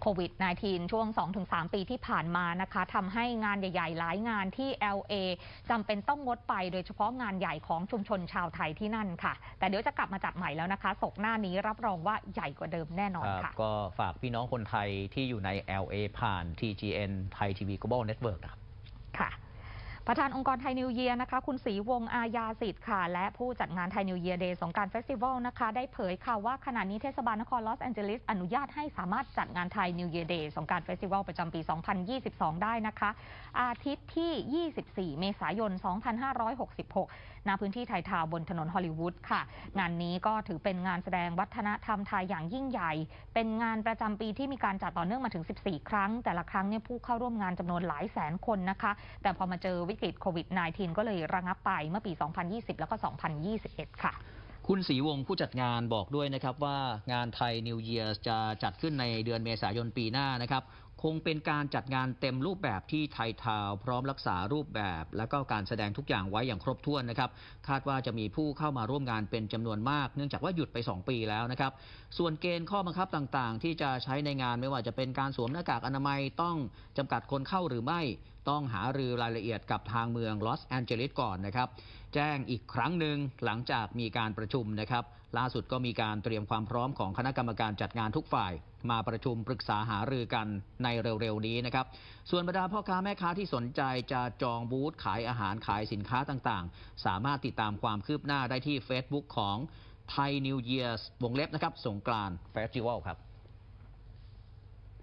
โควิด -19 ช่วง 2-3 ปีที่ผ่านมานะคะทำให้งานใหญ่ ๆ หลายงานที่ LA จำเป็นต้องงดไป โดยเฉพาะงานใหญ่ของชุมชนชาวไทยที่นั่นค่ะ แต่เดี๋ยวจะกลับมาจัดใหม่แล้วนะคะศกหน้านี้รับรองว่าใหญ่กว่าเดิมแน่นอนครับค่ะ ก็ฝากพี่น้องคนไทยที่อยู่ใน LA ผ่าน TGN ไทยทีวี Global Network นะครับค่ะ ประธานองค์กรไทยนิวเยียนะคะ คุณศรีวงศ์อาญาสิทธิ์ค่ะ และผู้จัดงานไทยนิวเยียเดย์สงการเฟสติวัลนะคะ ได้เผยค่ะว่าขณะนี้เทศบาลนครลอสแอนเจลิสอนุญาตให้สามารถจัดงานไทยนิวเยียเดย์สงการเฟสติวัลประจำปี 2022 ได้นะคะ อาทิตย์ที่ 24 เมษายน 2566 ณ พื้นที่ไทยทาวบนถนนฮอลลีวูดค่ะ งานนี้ก็ถือเป็นงานแสดงวัฒนธรรมไทยอย่างยิ่งใหญ่ เป็นงานประจำปีที่มีการจัดต่อเนื่องมาถึง 14 ครั้ง แต่ละครั้งเนี่ยผู้เข้าร่วมงานจำนวนหลายแสนคนนะคะ แต่พอมาเจอวิกฤตโควิด -19 ก็เลยระงับไปเมื่อปี 2020 แล้วก็ 2021 ค่ะคุณศรีวงศ์ผู้จัดงานบอกด้วยนะครับว่างานไทย New Year จะจัดขึ้นในเดือนเมษายนปีหน้านะครับ คงเป็นการจัดงานเต็มรูปแบบที่ไทยทาว พร้อมรักษารูปแบบ และก็การแสดงทุกอย่างไว้อย่างครบถ้วนนะครับคาดว่าจะมีผู้เข้ามาร่วมงานเป็นจำนวนมาก เนื่องจากว่าหยุดไป 2 ปีแล้วนะครับส่วนเกณฑ์ข้อบังคับต่างๆ ที่จะใช้ในงานไม่ว่าจะเป็นการสวมหน้ากากอนามัยต้องจำกัดคนเข้าหรือไม่ต้องหารือรายละเอียดกับทางเมืองลอสแอนเจลิสก่อนนะครับ แจ้งอีกครั้งหนึ่งหลังจากมีการประชุมนะครับ ล่าสุดก็มีการเตรียมความพร้อมของคณะกรรมการจัดงานทุกฝ่าย มาประชุมปรึกษาหารือกันในเร็วๆนี้นะครับ ส่วนบรรดาพ่อค้าแม่ค้าที่สนใจจะจองบูธขายอาหารขายสินค้าต่างๆ สามารถติดตามความคืบหน้าได้ที่ Facebook ของไทยนิวเยียร์วงเล็บนะครับ สงกรานต์เฟสติวัลครับ